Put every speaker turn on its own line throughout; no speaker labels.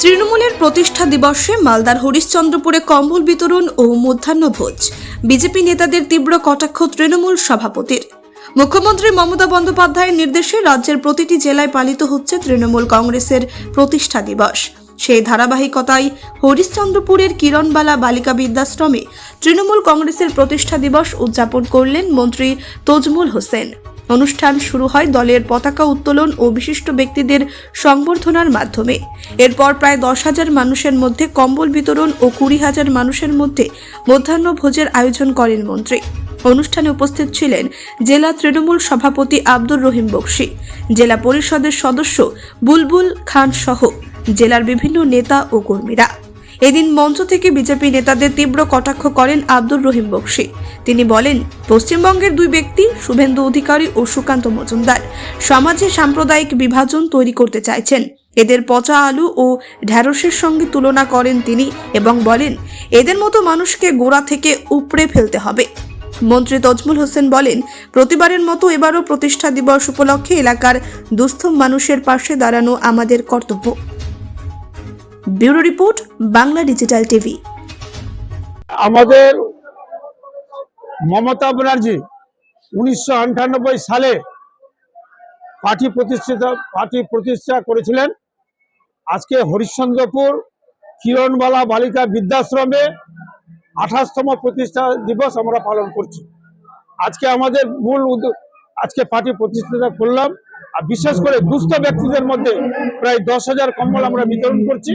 তৃণমূলের প্রতিষ্ঠা দিবসে মালদার হরিশ্চন্দ্রপুরে কম্বল বিতরণ ও মধ্যাহ্নভোজ বিজেপি নেতাদের তীব্র কটাক্ষ তৃণমূল সভাপতির। মুখ্যমন্ত্রী মমতা বন্দ্যোপাধ্যায়ের নির্দেশে রাজ্যের প্রতিটি জেলায় পালিত হচ্ছে তৃণমূল কংগ্রেসের প্রতিষ্ঠা দিবস। সেই ধারাবাহিকতায় হরিশ্চন্দ্রপুরের কিরণবালা বালিকা বিদ্যাশ্রমে তৃণমূল কংগ্রেসের প্রতিষ্ঠা দিবস উদযাপন করলেন মন্ত্রী তজমুল হোসেন। অনুষ্ঠান শুরু হয় দলের পতাকা উত্তোলন ও বিশিষ্ট ব্যক্তিদের সংবর্ধনার মাধ্যমে। এরপর প্রায় দশ হাজার মানুষের মধ্যে কম্বল বিতরণ ও কুড়ি হাজার মানুষের মধ্যে মধ্যাহ্ন ভোজের আয়োজন করেন মন্ত্রী। অনুষ্ঠানে উপস্থিত ছিলেন জেলা তৃণমূল সভাপতি আব্দুর রহিম বক্সি, জেলা পরিষদের সদস্য বুলবুল খান সহ জেলার বিভিন্ন নেতা ও কর্মীরা। এদিন মঞ্চ থেকে বিজেপি নেতাদের তীব্র কটাক্ষ করেন আব্দুর রহিম বক্সি। তিনি বলেন, পশ্চিমবঙ্গের দুই ব্যক্তি, শুভেন্দু অধিকারী ও সুকান্ত মজুমদার, সমাজে সাম্প্রদায়িক বিভাজন তৈরি করতে চাইছেন। এদের পচা আলু ও ঢ্যাঁড়সের সঙ্গে তুলনা করেন তিনি এবং বলেন, এদের মতো মানুষকে গোড়া থেকে উপড়ে ফেলতে হবে। মন্ত্রী তজমুল হোসেন বলেন, প্রতিবারের মতো এবারও প্রতিষ্ঠা দিবস উপলক্ষে এলাকার দুস্থ মানুষের পাশে দাঁড়ানো আমাদের কর্তব্য। Bureau report, Bangla digital TV.
আমাদের মমতা ব্যানার্জি উনিশশো আটানব্বই সালে পার্টি প্রতিষ্ঠিত, পার্টি প্রতিষ্ঠা করেছিলেন। আজকে হরিশ্চন্দ্রপুর কিরণবালা বালিকা বৃদ্ধাশ্রমে আঠাশতম প্রতিষ্ঠা দিবস আমরা পালন করছি। আজকে আমাদের মূল আজকে পার্টি প্রতিষ্ঠাতা করলাম। আর বিশেষ করে দুস্থ ব্যক্তিদের মধ্যে প্রায় দশ হাজার কম্বল আমরা বিতরণ করছি।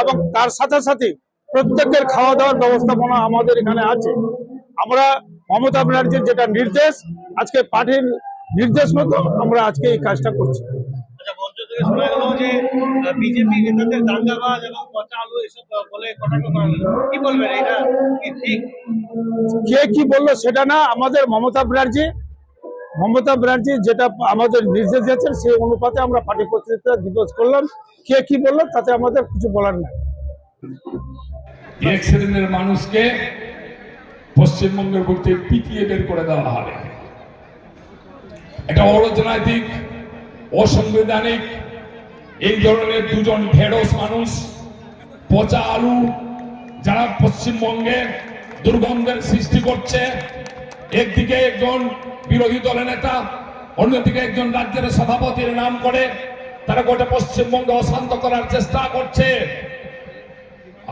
এবং তার সাথে সাথে প্রত্যেকের খাওয়া দাওয়ার ব্যবস্থাপনা আমাদের এখানে আছে। আমরা মমতা ব্যানার্জির যেটা নির্দেশ আজকে পার্টির নির্দেশ মতো আমরা আজকে এই কাজটা করছি।
কে কি
বলল সেটা না আমাদের মমতা ব্যানার্জি মমতা ব্যানার্জি যেটা আমাদের নির্দেশ দিয়েছেন, সেই অনুপাতে আমরা পার্টি প্রতিষ্ঠা দিবস করলাম। কে কি বলল তাতে আমাদের কিছু বলার নাই।
এক শ্রেণির মানুষকে পশ্চিমবঙ্গের বুকে পিটিয়ে বের করে দেওয়া হবে। এটা অরাজনৈতিক, অসাংবিধানিক, এই ধরনের দুজন ঢেড়স মানুষ, পচা আলু যারা পশ্চিমবঙ্গে দুর্গন্ধের সৃষ্টি করছে, একদিকে একজন বিরোধী দলের নেতা, অন্যদিকে একজন রাজ্যের সভাপতির নাম করে তারা গোটা পশ্চিমবঙ্গে অশান্ত করার চেষ্টা করছে।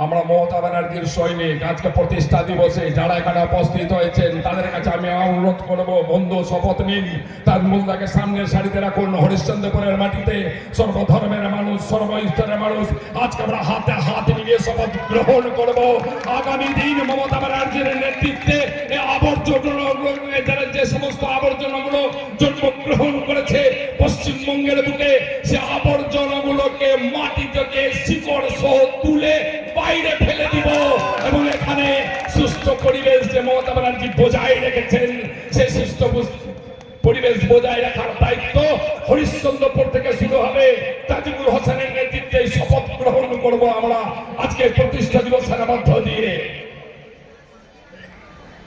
আমরা মমতা ব্যানার্জির সৈনিক, আজকে প্রতিষ্ঠা দিবসে যারা এখানে উপস্থিত হয়েছেন, তাদের কাছে আমি অনুরোধ করব, বন্ধু শপথ নিন। তার মুদ্রাকে সামনের সারিতে রাখুন, হরিশ্চন্দ্রপুরের মাটিতে সর্বধর্মের মানুষ, সর্বস্তরের মানুষ। আজকে আমরা হাতে হাত নিয়ে শপথ গ্রহণ করব। আগামী দিন মমতা ব্যানার্জির নেতৃত্বে যে মমতা ব্যানার্জি বজায় রেখেছেন সেই সুস্থ পরিবেশ বজায় রাখার দায়িত্ব হরিশ্চন্দ্রপুর থেকে শুরু হবে। তাজিবুল হোসেনের নেতৃত্বে শপথ গ্রহণ করব আমরা। আজকে প্রতিষ্ঠা দিবসের মধ্য দিয়ে।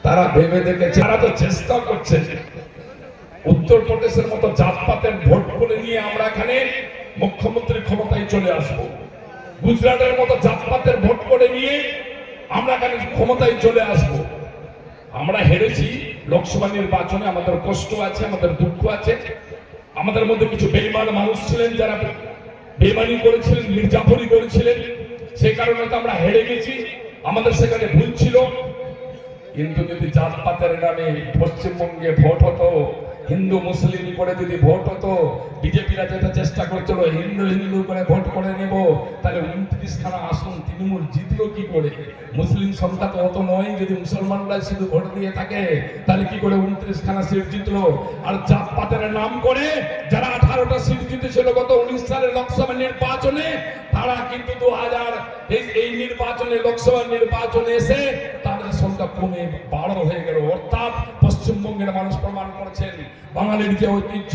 তারা ভেবে দেখেছে, তারা তো চেষ্টা করছে উত্তরপ্রদেশের মতো জাতপাতের ভোট করে নিয়ে আমরা এখানে মুখ্যমন্ত্রী ক্ষমতায় চলে আসব। গুজরাটের মতো জাতপাতের ভোট করে নিয়ে আমরা এখানে ক্ষমতায় চলে আসব। আমরা হেরেছি, লোকসভা নির্বাচনে আমাদের কষ্ট আছে, আমাদের দুঃখ আছে। আমাদের মধ্যে কিছু বেইমান মানুষ ছিলেন যারা বেইমানি করেছিলেন মির্জাফরি করেছিলেন। সে কারণে তো আমরা হেরে গেছি। আমাদের সেখানে ভুল ছিল। কিন্তু যদি জাতপাতের নামে পশ্চিমবঙ্গে ভোট হতো হিন্দু মুসলিম করে যদি ভোট হতো, বিজেপিরা যেটা চেষ্টা করছিল, হিন্দু হিন্দু করে ভোট করে নেব, তাহলে উনত্রিশ খানা আসন তৃণমূল জিতলো কি করে? মুসলিম সংখ্যা তো অত নয়, যদি মুসলমানরা শুধু ভোট দিয়ে থাকে, তাহলে কি করে উনত্রিশ খানা সিট জিতলো? আর জাতপাতের নাম করে যারা আঠারোটা সিট জিতেছিল গত উনিশ সালের লোকসভা নির্বাচনে, তারা কিন্তু দু হাজার এই নির্বাচনে, লোকসভা নির্বাচনে এসে তাদের সংখ্যা কমে বারো হয়ে গেল। অর্থাৎ পশ্চিমবঙ্গের মানুষ প্রমাণ করেছেন বাঙালির যে ঐতিহ্য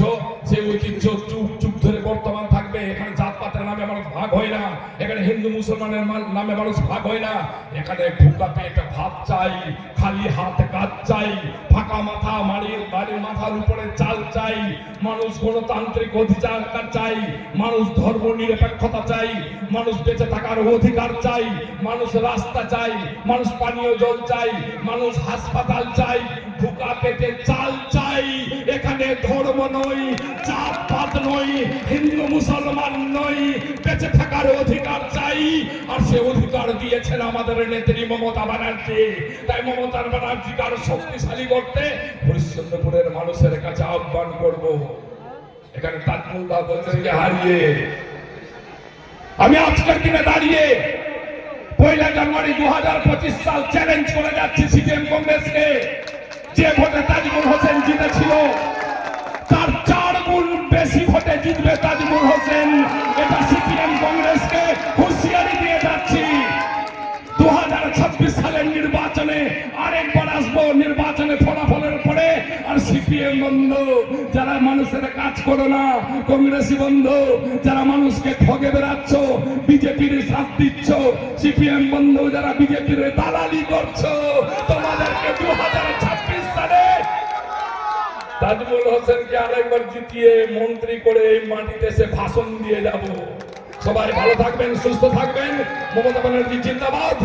সেই ঐতিহ্য চুপ চুপ ধরে বর্তমান থাকবে। এখানে জাতপাত পাতের নামে মানুষ ভাগ হয় না। এখানে হিন্দু, মুসলমানের নামে মানুষ ভাগ হয় না। এখানে ভুকা পেটে, ভাত চাই, খালি হাতে কাজ চাই, ফাঁকা মাথা মাড়ির বাড়ির মাথার উপরে চাল চাই, মানুষ গণতান্ত্রিক অধিকার চাই, মানুষ ধর্ম নিরপেক্ষতা চাই, মানুষ বেঁচে থাকার অধিকার চাই, মানুষ রাস্তা চাই, মানুষ পানীয় জল চাই, মানুষ হাসপাতাল চাই ভুকা পেটে চাল চাই। এখানে ধর্ম নই জাত পাত নই হিন্দু, মুসলমান নই বেঁচে থাকার অধিকার চাই, আর সে অধিকার দিয়েছেন আমাদের নেত্রী মমতা ব্যানার্জি। তাই মমতার ব্যানার্জিকে আরও শক্তিশালী করতে হরিশ্চন্দ্রপুরের মানুষের কাছে আহ্বান করব। এখানে তাজমুল দা বলছেন যে হারিয়ে। আমি আজকের দিনে দাঁড়িয়ে পয়লা জানুয়ারি দু হাজার পঁচিশ সাল চ্যালেঞ্জ করে যাচ্ছি সিপিএম কংগ্রেসকে। যে ভোটে তাজমুল হোসেন জিতেছিল, তার চার বেশি ভোটে জিতবে তাজমুল হোসেন। এটা সিপিএম কংগ্রেসকে হুঁশিয়ারি দিয়ে যাচ্ছি। দু হাজার ছাব্বিশ সালের নির্বাচনে আরেকবার আসব নির্বাচনে ফলাফলের পরে। আর সিপিএম বন্ধ, যারা মানুষের কাজ করো না, কংগ্রেসি বন্ধু, যারা মানুষকে ঠগে বেড়াচ্ছ, বিজেপির সাথ দিচ্ছ, সিপিএম বন্ধ, যারা বিজেপির দালালি করছ, তোমাদেরকে দু হাজার ছাব্বিশ তাজমুল হোসেনকে আরেকবার জিতিয়ে মন্ত্রী করে এই মাটিতে সে ভাষণ দিয়ে যাব। সবাই ভালো থাকবেন, সুস্থ থাকবেন। মমতা ব্যানার্জি জিন্দাবাদ।